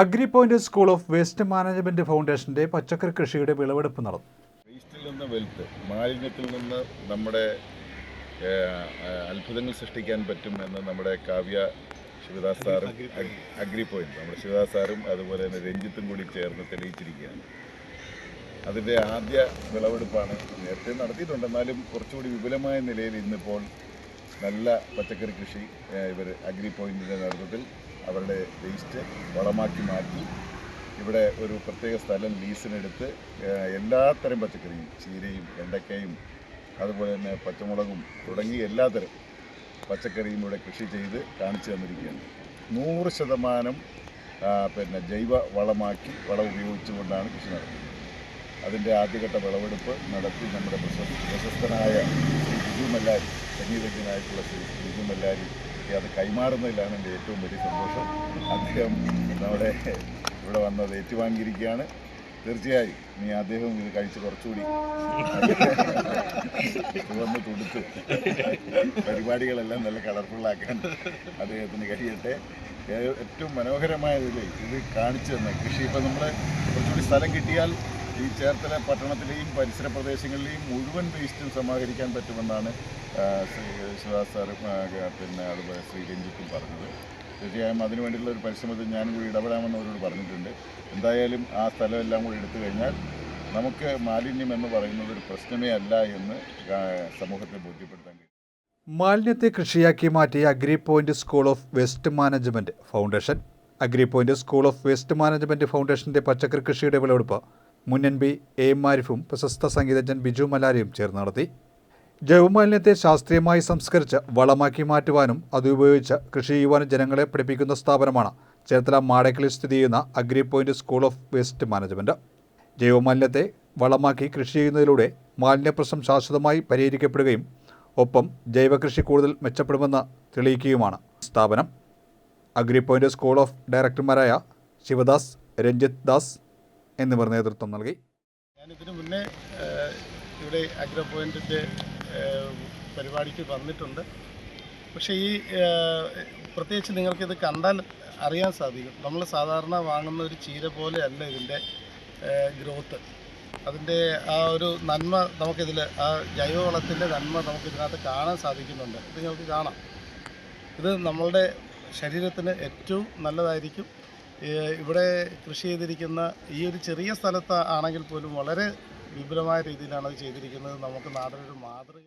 Agri point school of waste management ഫൗണ്ടേഷന്റെ പച്ചക്കറി കൃഷിയുടെ വിളവെടുപ്പ് നടന്നു. വേസ്റ്റിൽ നിന്ന് വെൽത്ത് മാലിന്യത്തിൽ നിന്ന് നമ്മുടെ അത്ഭുതങ്ങൾ സൃഷ്ടിക്കാൻ പറ്റും എന്ന് നമ്മുടെ കാവ്യ ശിവദാസ് സാറും അഗ്രി പോയിന്റ് നമ്മുടെ ശിവദാസ് സാറും അതുപോലെ തന്നെ രഞ്ജിത്തും കൂടി ചേർന്ന് തെളിയിച്ചിരിക്കുകയാണ്. അതിന്റെ ആദ്യ വിളവെടുപ്പാണ് നേരത്തെ നടത്തിയിട്ടുണ്ട്. എന്നാലും കുറച്ചുകൂടി വിപുലമായ നിലയിൽ ഇന്നിപ്പോൾ നല്ല പച്ചക്കറി കൃഷി ഇവർ അഗ്രി പോയിന്റിന്റെ നേതൃത്വത്തിൽ അവരുടെ വേസ്റ്റ് വളമാക്കി മാറ്റി ഇവിടെ ഒരു പ്രത്യേക സ്ഥലം ലീസിനെടുത്ത് എല്ലാത്തരം പച്ചക്കറിയും ചീരയും വെണ്ടയ്ക്കയും അതുപോലെ തന്നെ പച്ചമുളകും തുടങ്ങി എല്ലാത്തരം പച്ചക്കറിയും ഇവിടെ കൃഷി ചെയ്ത് കാണിച്ചു തന്നിരിക്കുകയാണ്. നൂറ് ശതമാനം പിന്നെ ജൈവ വളമാക്കി വളം ഉപയോഗിച്ചുകൊണ്ടാണ് കൃഷി നടത്തുന്നത് അതിന്റെ ആദ്യഘട്ട വിളവെടുപ്പ് നടത്തി നമ്മുടെ പ്രശസ്ത പ്രശസ്തനായ ശ്രീ ബിജു മല്ലാരി സംഗീതജ്ഞനായിട്ടുള്ള ശ്രീ ബിജു മല്ലാരി അത് കൈമാറുന്നതിലാണ് എന്റെ ഏറ്റവും വലിയ സന്തോഷം. അദ്ദേഹം നമ്മുടെ ഇവിടെ വന്നത് ഏറ്റുവാങ്ങിയിരിക്കുകയാണ്. തീർച്ചയായും നീ അദ്ദേഹം ഇത് കഴിച്ച് കുറച്ചുകൂടി വന്ന് തുടുത്ത് പരിപാടികളെല്ലാം നല്ല കളർഫുള്ളാക്കാൻ അദ്ദേഹത്തിന് കഴിയട്ടെ. ഏറ്റവും മനോഹരമായ ഇതിൽ ഇത് കാണിച്ചു തന്നെ കൃഷി. ഇപ്പം നമ്മൾ കുറച്ചുകൂടി സ്ഥലം കിട്ടിയാൽ ഈ ചേർത്തല പട്ടണത്തിലെയും പരിസര പ്രദേശങ്ങളിലെയും മുഴുവൻ വേസ്റ്റും സമാഹരിക്കാൻ പറ്റുമെന്നാണ് ശ്രീ ശിവദാസ് സാറും പിന്നെ അതുപോലെ ശ്രീ രഞ്ജിത്തും പറഞ്ഞത്. തീർച്ചയായും അതിനു വേണ്ടിയുള്ള ഒരു പരിശ്രമത്തിൽ ഞാനും കൂടി ഇടപെടാമെന്ന് അവരോട് പറഞ്ഞിട്ടുണ്ട്. എന്തായാലും ആ സ്ഥലം എല്ലാം കൂടി എടുത്തു കഴിഞ്ഞാൽ നമുക്ക് മാലിന്യം എന്ന് പറയുന്നത് ഒരു പ്രശ്നമേ അല്ല എന്ന് സമൂഹത്തെ ബോധ്യപ്പെടുത്താൻ കഴിയും. മാലിന്യത്തെ കൃഷിയാക്കി മാറ്റിയ agri point school of waste management foundation. Agri point school of waste management ഫൗണ്ടേഷന്റെ പച്ചക്കറി കൃഷിയുടെ വിളവെടുപ്പ് മുൻ എൻ എ എം ആരിഫും പ്രശസ്ത സംഗീതജ്ഞൻ ബിജു മലാരയും ചേർന്ന് നടത്തി. ജൈവമാലിന്യത്തെ ശാസ്ത്രീയമായി സംസ്കരിച്ച് വളമാക്കി മാറ്റുവാനും അതുപയോഗിച്ച് കൃഷി ചെയ്യുവാനും ജനങ്ങളെ പഠിപ്പിക്കുന്ന സ്ഥാപനമാണ്. ചേർത്തല മാടക്കലിൽ സ്ഥിതി ചെയ്യുന്ന agri point school of waste management. ജൈവമാലിന്യത്തെ വളമാക്കി കൃഷി ചെയ്യുന്നതിലൂടെ മാലിന്യപ്രശ്നം ശാശ്വതമായി പരിഹരിക്കപ്പെടുകയും ഒപ്പം ജൈവകൃഷി കൂടുതൽ മെച്ചപ്പെടുമെന്ന് തെളിയിക്കുകയുമാണ് സ്ഥാപനം. അഗ്രി പോയിന്റ് സ്കൂൾ ഓഫ് ഡയറക്ടർമാരായ ശിവദാസ് രഞ്ജിത് ദാസ് എന്നിവർ നേതൃത്വം നൽകി. ഞാനിതിനു മുന്നേ ഇവിടെ അഗ്രോ പോയിന്റിന്റെ പരിപാടിക്ക് വന്നിട്ടുണ്ട്. പക്ഷെ ഈ പ്രത്യേകിച്ച് നിങ്ങൾക്കിത് കണ്ടാൽ അറിയാൻ സാധിക്കും. നമ്മൾ സാധാരണ വാങ്ങുന്ന ഒരു ചീര പോലെ അല്ല ഇതിന്റെ ഗ്രോത്ത്. അതിന്റെ ആ ഒരു നന്മ നമുക്കിതിൽ ആ ജൈവവളത്തിന്റെ നന്മ നമുക്കിതിനകത്ത് കാണാൻ സാധിക്കുന്നുണ്ട്. നിങ്ങൾക്ക് കാണാം. ഇത് നമ്മളുടെ ശരീരത്തിന് ഏറ്റവും നല്ലതായിരിക്കും. ഇവിടെ കൃഷി ചെയ്തിരിക്കുന്ന ഈ ഒരു ചെറിയ സ്ഥലത്ത് ആണെങ്കിൽ പോലും വളരെ വിപുലമായ രീതിയിലാണ് അത് ചെയ്തിരിക്കുന്നത്. നമുക്ക് നാടിനൊരു മാതൃക